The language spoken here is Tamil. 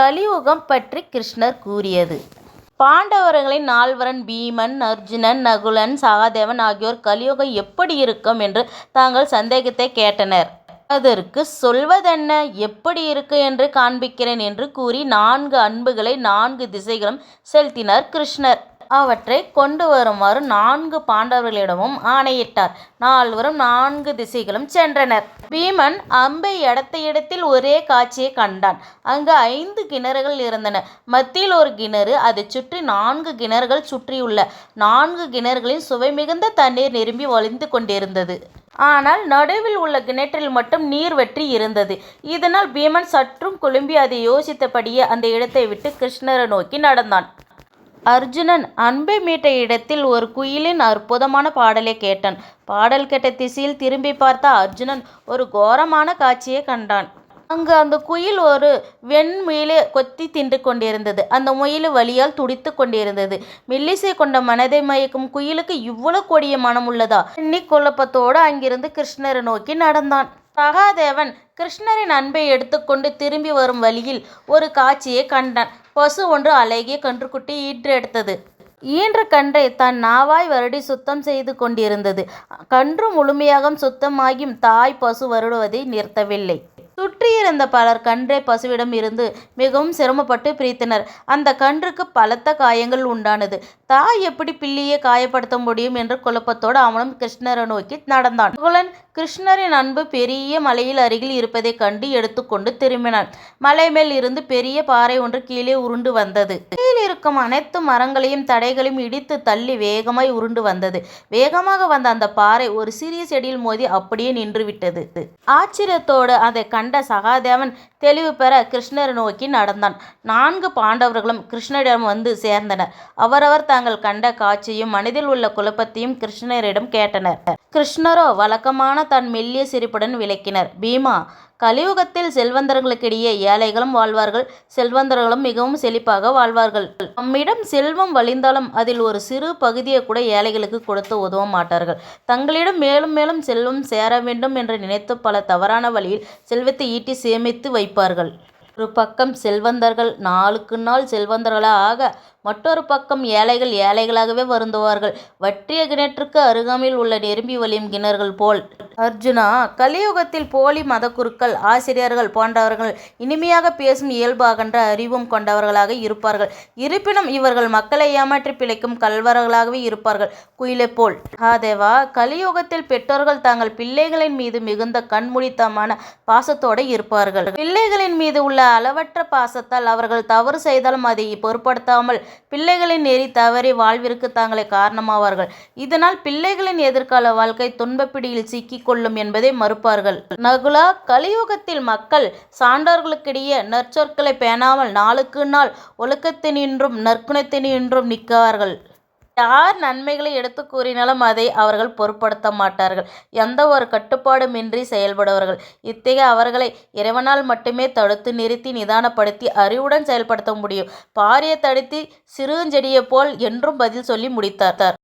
கலியுகம் பற்றி கிருஷ்ணர் கூறியது பாண்டவர்களின் நால்வரன் பீமன் அர்ஜுனன் நகுலன் சகாதேவன் ஆகியோர் கலியுகம் எப்படி இருக்கும் என்று தாங்கள் சந்தேகத்தைக் கேட்டனர். அதற்கு சொல்வதென்ன எப்படி இருக்கும் என்று காண்பிக்கிறேன் என்று கூறி நான்கு அன்புகளை நான்கு திசைகளும் செலுத்தினார் கிருஷ்ணர். அவற்றைக் கொண்டு வருமாறு நான்கு பாண்டவர்களிடமும் ஆணையிட்டார். நால்வரும் நான்கு திசைகளும் சென்றனர். பீமன் அம்பை இடத்த இடத்தில் ஒரே காட்சியைக் கண்டான். அங்கு ஐந்து கிணறுகள் இருந்தன. மத்தியில் ஒரு கிணறு. அதைச் சுற்றி நான்கு கிணறுகள் சுற்றியுள்ள நான்கு கிணறுகளின் சுவை மிகுந்த தண்ணீர் நிரம்பி வழிந்து கொண்டிருந்தது. ஆனால் நடுவில் உள்ள கிணற்றில் மட்டும் நீர் வெற்றி இருந்தது. இதனால் பீமன் சற்றும் குழும்பி அதை யோசித்தபடியே அந்த இடத்தை விட்டு கிருஷ்ணரை நோக்கி நடந்தான். அர்ஜுனன் அன்பை மீட்ட இடத்தில் ஒரு குயிலின் அற்புதமான பாடலை கேட்டான். பாடல் கேட்ட திசையில் திரும்பி பார்த்த அர்ஜுனன் ஒரு கோரமான காட்சியைக் கண்டான். அங்கு அந்த குயில் ஒரு வெண்முயிலை கொத்தி தின்று கொண்டிருந்தது. அந்த முயல் வழியால் துடித்து கொண்டிருந்தது. மெல்லிசை கொண்ட மனதை மயக்கும் குயிலுக்கு இவ்வளவு கொடிய மனம் உள்ளதா? எண்ணி குழப்பத்தோடு அங்கிருந்து கிருஷ்ணரை நோக்கி நடந்தான். சகாதேவன் கிருஷ்ணரின் அன்பை எடுத்துக்கொண்டு திரும்பி வரும் வழியில் ஒரு காட்சியை கண்டான். பசு ஒன்று அழகிய கன்றுக்குட்டியை ஈன்றெடுத்தது. ஈன்ற கன்றை தன் நாவாய் வருடி சுத்தம் செய்து கொண்டிருந்தது. கன்று முழுமையாக சுத்தமாகியும் தாய் பசு வருடுவதை நிறுத்தவில்லை. சுற்றியிருந்த பலர் கன்றே பசுவிடம் இருந்து மிகவும் சிரமப்பட்டு பிரித்தனர். அந்த கன்றுக்கு பலத்த காயங்கள் உண்டானது. தாய் எப்படி பிள்ளையை காயப்படுத்த முடியும் என்ற குழப்பத்தோடு அவனும் கிருஷ்ணரை நோக்கி நடந்தான். நகுலன் கிருஷ்ணரின் அன்பு பெரிய மலையில் அருகில் இருப்பதைக் கண்டு எடுத்துக்கொண்டு திரும்பினான் மலை மேல் இருந்து பெரிய பாறை ஒன்று கீழே உருண்டு வந்தது. கீழே இருக்கும் அனைத்து மரங்களையும் தடைகளையும் இடித்துத் தள்ளி வேகமாய் உருண்டு வந்தது. வேகமாக வந்த அந்தப் பாறை ஒரு சிறிய செடியில் மோதி அப்படியே நின்றுவிட்டது. ஆச்சரியத்தோடு அதைக் கண்ட சகாதேவன் தெளிவு பெற கிருஷ்ணரை நோக்கி நடந்தான். நான்கு பாண்டவர்களும் கிருஷ்ணரிடம் வந்து சேர்ந்தனர். அவரவர் தாங்கள் கண்ட காட்சியும் மனதில் உள்ள குழப்பத்தையும் கிருஷ்ணரிடம் கேட்டனர். கிருஷ்ணரோ வழக்கமான தன் மெல்லிய சிரிப்புடன் விளக்கினர் பீமா கலியுகத்தில் செல்வந்தர்களுக்கிடையே ஏழைகளும் வாழ்வார்கள் செல்வந்தர்களும் மிகவும் செழிப்பாக வாழ்வார்கள். நம்மிடம் செல்வம் வழிந்தாலும் அதில் ஒரு சிறு பகுதியை கூட ஏழைகளுக்கு கொடுத்து உதவ மாட்டார்கள். தங்களிடம் மேலும் மேலும் செல்வம் சேர வேண்டும் என்று நினைத்து பல தவறான வழியில் செல்வத்தை ஈட்டி சேமித்து வைப்பார்கள். ஒரு பக்கம் செல்வந்தர்கள் நாளுக்கு நாள் செல்வந்தர்களாக ஆக மற்றொரு பக்கம் ஏழைகள் ஏழைகளாகவே வருந்துவார்கள். வற்றிய கிணற்றுக்கு அருகாமையில் உள்ள நிரம்பி வழியும் கிணறுகள் போல். அர்ஜுனா கலியுகத்தில் போலி மதக்குருக்கள் ஆசிரியர்கள் போன்றவர்கள் இனிமையாக பேசும் இயல்பு அறிவும் கொண்டவர்களாக இருப்பார்கள். இருப்பினும் இவர்கள் மக்களை ஏமாற்றி பிழைக்கும் கல்வர்களாகவே இருப்பார்கள் குயிலைப் போல். ஆதேவா கலியுகத்தில் பெற்றோர்கள் தங்கள் பிள்ளைகளின் மீது மிகுந்த கண்முடித்தமான பாசத்தோடு இருப்பார்கள். பிள்ளைகளின் மீது உள்ள அளவற்ற பாசத்தால் அவர்கள் தவறு செய்தாலும் அதை பொருட்படுத்தாமல் பிள்ளைகளின் நெறி தவறி வாழ்விற்கு தாங்களே காரணமாவார்கள். இதனால் பிள்ளைகளின் எதிர்கால வாழ்க்கை துன்பப்பிடியில் சிக்கிக் கொள்ளும் என்பதை மறுப்பார்கள். நகுலா கலியுகத்தில் மக்கள் சான்றார்களுக்கிடையே நற்சொற்களை பேணாமல் நாளுக்கு நாள் ஒழுக்கத்தினின்றும் நற்குணத்தினின்றும் நிற்கிறார்கள். யார் நன்மைகளை எடுத்து கூறினாலும் அதை அவர்கள் பொருட்படுத்த மாட்டார்கள். எந்த ஒரு கட்டுப்பாடுமின்றி செயல்படுவார்கள் இத்தகைய அவர்களை இறைவனால் மட்டுமே தடுத்து நிறுத்தி நிதானப்படுத்தி அறிவுடன் செயல்படுத்த முடியும். பாரிய தடுத்து சிறுஞ்செடியைப் போல் என்றும் பதில் சொல்லி முடித்தார்.